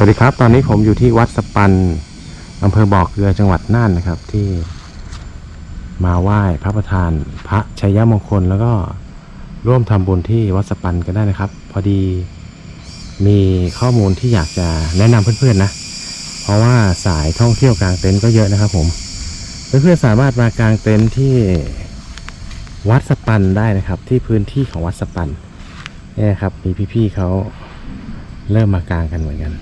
วัสดีครับ ตอนนี้ผมอยู่ที่วัดสปันอำเภอบ่อเกลือจังหวัดน่านนะครับ ที่มาไหว้พระประธาน พระชัยมงคลแล้วก็ร่วมทำบุญที่วัดสปันกันได้นะครับ พอดีมีข้อมูลที่อยากจะแนะนำเพื่อนๆนะ เพราะว่าสายท่องเที่ยวกลางเต็นท์ก็เยอะนะครับ ผมเพื่อนๆสามารถมากางเต็นท์ที่วัดสปันได้นะครับ ที่พื้นที่ของวัดสปันเนี่ยครับมีพี่ๆเขาเริ่มมากางกันเหมือนกัน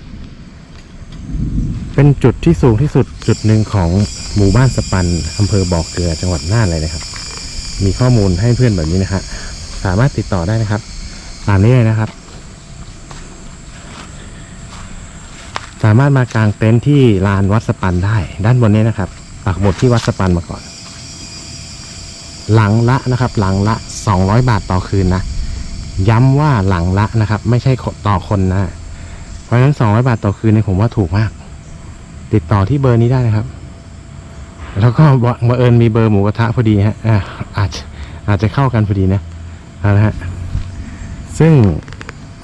เป็นจุดที่สูงที่สุดจุดหนึ่งของหมู่บ้านสปันอำเภอบ่อเกลือจังหวัดน่านเลยนะครับ มีข้อมูลให้เพื่อนแบบนี้นะฮะสามารถติดต่อได้นะครับ ตามนี้เลยนะครับ สามารถมากางเต็นท์ที่ลานวัดสปันได้ ด้านบนนี้นะครับปักหมุดที่วัดสปันมาก่อน หลังละนะครับ หลังละ 200 บาทต่อคืนนะย้ำว่าหลังละนะครับ ไม่ใช่ต่อคนนะเพราะฉะนั้น 200 บาทต่อคืนเนี่ผมว่าถูกมาก ติดต่อที่เบอร์นี้ได้นะครับ แล้วก็บังเอิญมีเบอร์หมูกระทะพอดีฮะอ่าอาจจะอาจจะเข้ากันพอดีนะเอาละฮะซึ่ง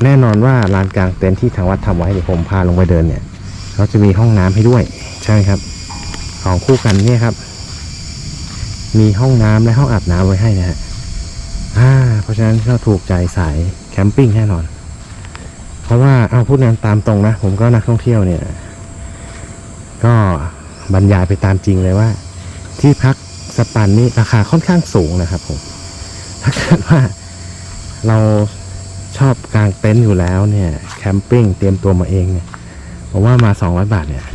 แน่นอนว่าลานกลางเต็นท์ที่ทางวัดทำไว้เดี๋ยวผมพาลงไปเดินเนี่ยเขาจะมีห้องน้ำให้ด้วย ใช่ครับ ของคู่กันเนี่ยครับ มีห้องน้ำและห้องอาบน้ำไว้ให้นะฮะอ่าเพราะฉะนั้นก็ถูกใจสายแคมปิ้งแน่นอน เพราะว่าเอาพูดนั้นตามตรงนะ ผมก็นักท่องเที่ยวเนี่ย บรรยายไปตามจริงเลยว่า ที่พักสปันนี่ราคาค่อนข้างสูงนะครับผมถ้าเกิดว่าเราชอบกางเต็นท์อยู่แล้วเนี่ย แคมปิ้งเตรียมตัวมาเองเนี่ยผมว่ามา 200 บาทเนี่ย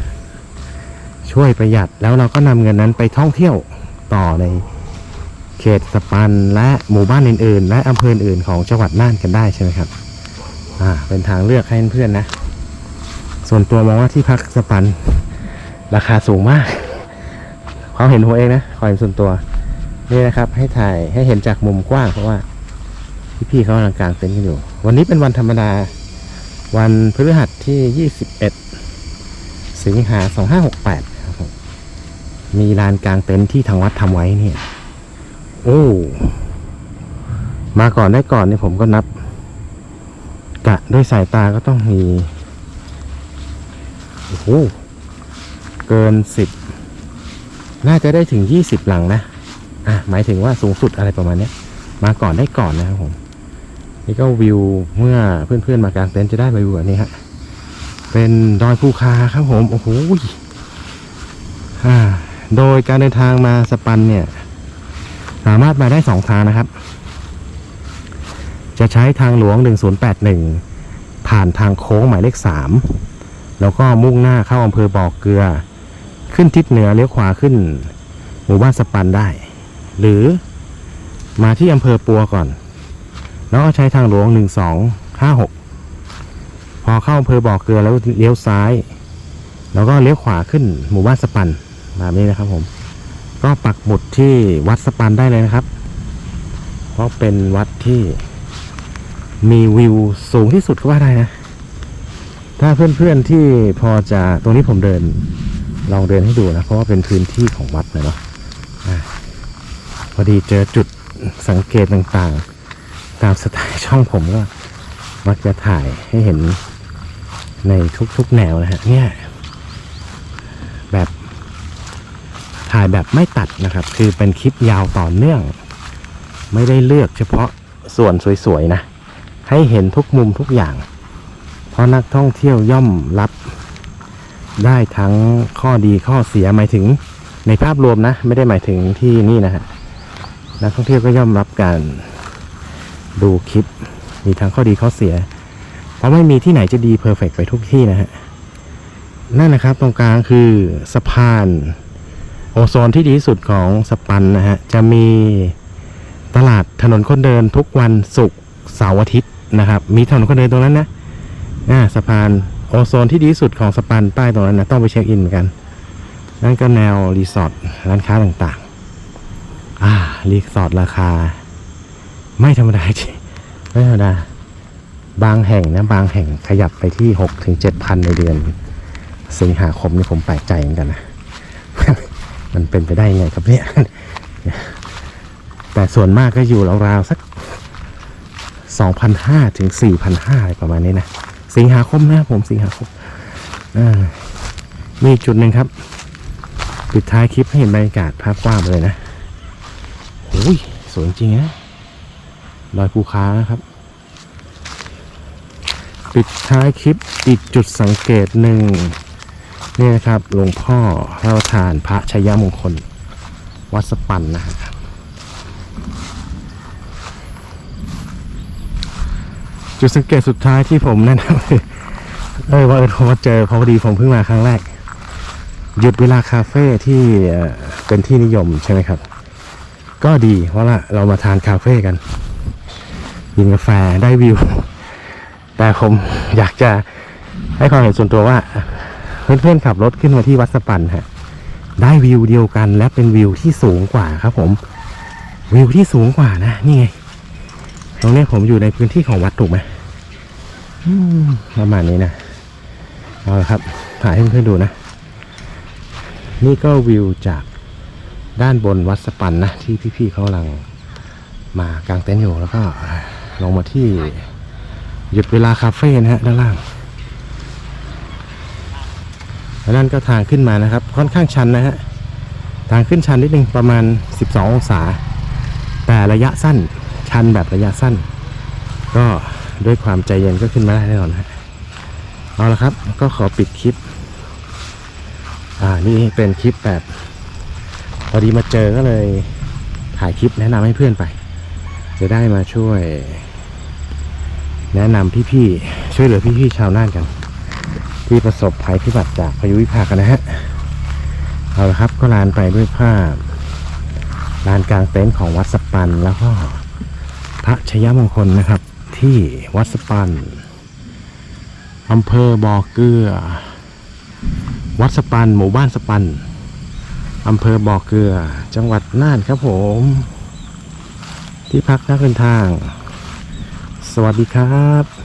ช่วยประหยัดแล้วเราก็นำเงินนั้นไปท่องเที่ยวต่อในเขตสปันและหมู่บ้านอื่นๆ และอำเภออื่นของจังหวัดน่านกันได้ใช่ไหมครับ อ่า เป็นทางเลือกให้เพื่อนๆนะ ส่วนตัวมองว่าที่พักสปัน ราคาสูงมาก ความเห็นหัวเองนะความเห็นส่วนตัว นี่นะครับ ให้ถ่ายให้เห็นจากมุมกว้างเพราะว่าพี่ๆเขากำลังกางเต็นท์กันอยู่ วันนี้เป็นวันธรรมดา วันพฤหัสที่ 21 สิงหา 2568ครับผมมีลานกลางเต็นท์ที่ทางวัดทำไว้เนี่ย โอ้ มาก่อนได้ก่อนเนี่ยผมก็นับ กะด้วยสายตาก็ต้องมี โอ้โห เกินสิบน่าจะได้ถึงยี่สิบหลังนะอะหมายถึงว่าสูงสุดอะไรประมาณเนี้ยมาก่อนได้ก่อนนะครับผมนี่ก็วิวเมื่อเพื่อนๆมากางเต็นท์จะได้วิวแบบนี้ฮะเป็นดอยภูคาครับผมโอ้โหอ่าโดยการเดินทางมาสปันเนี่ย สามารถมาได้สองทางนะครับ จะใช้ทางหลวง 1081 ผ่านทางโค้งหมายเลข 3 แล้วก็มุ่งหน้าเข้าอำเภอบ่อเกลือ ขึ้นทิศเหนือเลี้ยวขวาขึ้น หมู่บ้านสปันได้ หรือมาที่อำเภอปัวก่อน แล้วก็ใช้ทางหลวง1256พอเข้าอำเภอบ่อเกลือแล้วเลี้ยวซ้าย แล้วก็เลี้ยวขวาขึ้น หมู่บ้านสปันแบบนี้นะครับผม ก็ปักหมุดที่วัดสปันได้เลยนะครับ เพราะเป็นวัดที่มีวิวสูงที่สุดก็ว่าได้นะ ถ้าเพื่อนๆที่พอจะตรงนี้ผมเดิน ลองเดินให้ดูนะ เพราะว่าเป็นพื้นที่ของวัดเลยเนาะอะพอดีเจอจุดสังเกตต่างๆ ตามสไตล์ช่องผมก็มักจะถ่ายให้เห็นในทุกๆแนวนะฮะเนี่ยแบบถ่ายแบบไม่ตัดนะครับ คือเป็นคลิปยาวต่อเนื่อง ไม่ได้เลือกเฉพาะส่วนสวยๆนะ ให้เห็นทุกมุมทุกอย่าง เพราะนักท่องเที่ยวย่อมรับ ได้ทั้งข้อดีข้อเสียหมายถึงในภาพรวมนะ ไม่ได้หมายถึงที่นี่นะฮะนักท่องเที่ยวก็ย่อมรับการดูคลิป มีทั้งข้อดีข้อเสีย เพราะไม่มีที่ไหนจะดีเพอร์เฟกไปทุกที่นะฮะนั่นนะครับตรงกลางคือสะพานโอโซนที่ดีที่สุดของสปันนะฮะจะมีตลาดถนนคนเดินทุกวันศุกร์เสาร์อาทิตย์นะครับ มีถนนคนเดินตรงนั้นนะอ่าสะพาน โอโซนที่ดีสุดของสปันใต้ตรงนั้นนะต้องไปเช็คอินเหมือนกัน นั่นก็แนวรีสอร์ทร้านค้าต่างๆ อ่ารีสอร์ทราคา ไม่ธรรมดาจริงไม่ธรรมดา บางแห่งนะบางแห่งขยับไปที่หกถึงเจ็ดพันในเดือน สิงหาคมนี่ผมแปลกใจเหมือนกันนะ มันเป็นไปได้ยังไงครับเนี่ย แต่ส่วนมากก็อยู่ราวๆสัก2,500ถึง4,500อะไรประมาณนี้นะ สิงหาคมนะผมสิงหาคมอ่ามีจุดหนึ่งครับ ปิดท้ายคลิปให้เห็นบรรยากาศภาพกว้างเลยนะโอ้ยสวยจริงนะดอยภูคานะครับ ปิดท้ายคลิปอีกจุดสังเกตหนึ่งนี่นะครับหลวงพ่อพระประธานพระชัยมงคล วัดสปันนะครับ จุดสังเกตสุดท้ายที่ผมแนะนำคือเอ้ยว่าเออผมมาเจอพอดีผมเพิ่งมาครั้งแรก หยุดเวลาคาเฟ่ที่เป็นที่นิยมใช่ไหมครับ ก็ดีเพราะว่าเรามาทานคาเฟ่กันกินกาแฟได้วิว แต่ผมอยากจะให้ความเห็นส่วนตัวว่า เพื่อนๆขับรถขึ้นมาที่วัดสปันฮะได้วิวเดียวกันและเป็นวิวที่สูงกว่าครับผม วิวที่สูงกว่านะ นี่ไง ตรงนี้ผมอยู่ในพื้นที่ของวัดถูกไหมประมาณนี้นะเอาละครับถ่ายให้เพื่อนดูนะ นี่ก็วิวจากด้านบนวัดสปันนะ ที่พี่ๆเขากำลังมากางเต็นท์อยู่แล้วก็ลงมาที่หยุดเวลาคาเฟ่นะฮะด้านล่างแล้วนั่นก็ทางขึ้นมานะครับ ค่อนข้างชันนะฮะทางขึ้นชันนิดนึงประมาณ 12 องศา แต่ระยะสั้น ชันแบบระยะสั้น ก็ด้วยความใจเย็นก็ขึ้นมาได้แน่นอนฮะเอาละครับ ก็ขอปิดคลิป อ่านี่เป็นคลิปแบบพอดีมาเจอก็เลยถ่ายคลิปแนะนำให้เพื่อนไป จะได้มาช่วย แนะนำพี่ๆช่วยเหลือพี่ๆชาวน่านกัน ที่ประสบภัยพิบัติจากพายุวิภากันนะฮะเอาละครับก็ลานไปด้วยภาพลานกลางเต็นท์ของวัดสปันแล้วก็ ระชยมงคลนะครับ ที่วัดสปันอำเภอบ่อเกลือ วัดสปัน หมู่บ้านสปันอำเภอบ่อเกลือ จังหวัดน่านครับผม ที่พักนักเดินทาง สวัสดีครับ